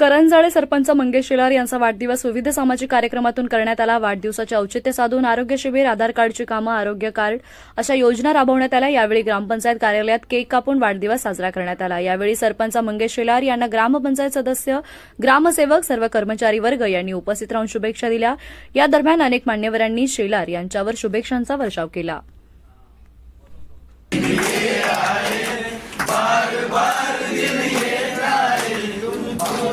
करंजाळे सरपंच मंगेश शेलार यांचा वाढदिवस विविध सामाजिक कार्यक्रमातून करण्यात आला. वाढदिवसाचे औचित्य साधून आरोग्य शिबिर आधार कार्डची कामं आरोग्य कार्ड अशा योजना राबवण्यात आल्या. यावेळी ग्रामपंचायत कार्यालयात केक कापून वाढदिवस साजरा करण्यात आला. यावेळी सरपंच मंगेश शेलार यांना ग्रामपंचायत सदस्य ग्रामसेवक सर्व कर्मचारी वर्ग यांनी उपस्थित राहून शुभेच्छा दिल्या. या दरम्यान अनेक मान्यवरांनी शेलार यांच्यावर शुभेच्छांचा वर्षाव केला.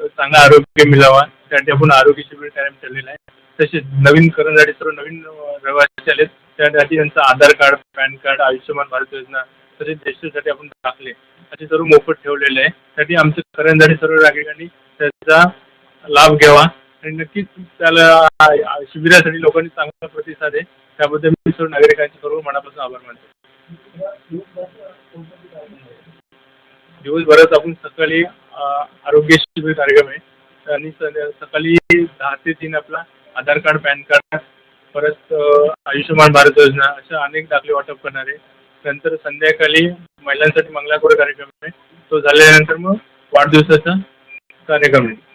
चांगलं आरोग्य मिळावा त्यासाठी आपण आरोग्य शिबिर कायम ठेवलेलं आहे. तसेच नवीन करण्यासाठी सर्व नवीन अं, रहिवासी आलेत त्यासाठी त्यांचं Aadhaar card PAN card Ayushman Bharat योजना तसेच देशासाठी आपण टाकले. असे सर्व मोफत ठेवलेले आहे. त्यासाठी आमच्या करंजाडी सर्व नागरिकांनी त्याचा लाभ घ्यावा. आणि नक्कीच त्याला शिबिरासाठी लोकांनी चांगला प्रतिसाद आहे. त्याबद्दल मी सर्व नागरिकांचे सर्व मनापासून आभार मानतो. दिवसभरात आपण सकाळी आरोग्य शिबिर कार्यक्रम आहे. आणि स- सकाळी दहा ते तीन आपला आधार कार्ड पॅन कार्ड परत आयुष्यमान भारत योजना अशा अनेक दाखले वाटप करणार. आहे नंतर संध्याकाळी महिलांसाठी मंगलागौर कार्यक्रम आहे. तो झाल्यानंतर मग वाढदिवसाचा कार्यक्रम आहे.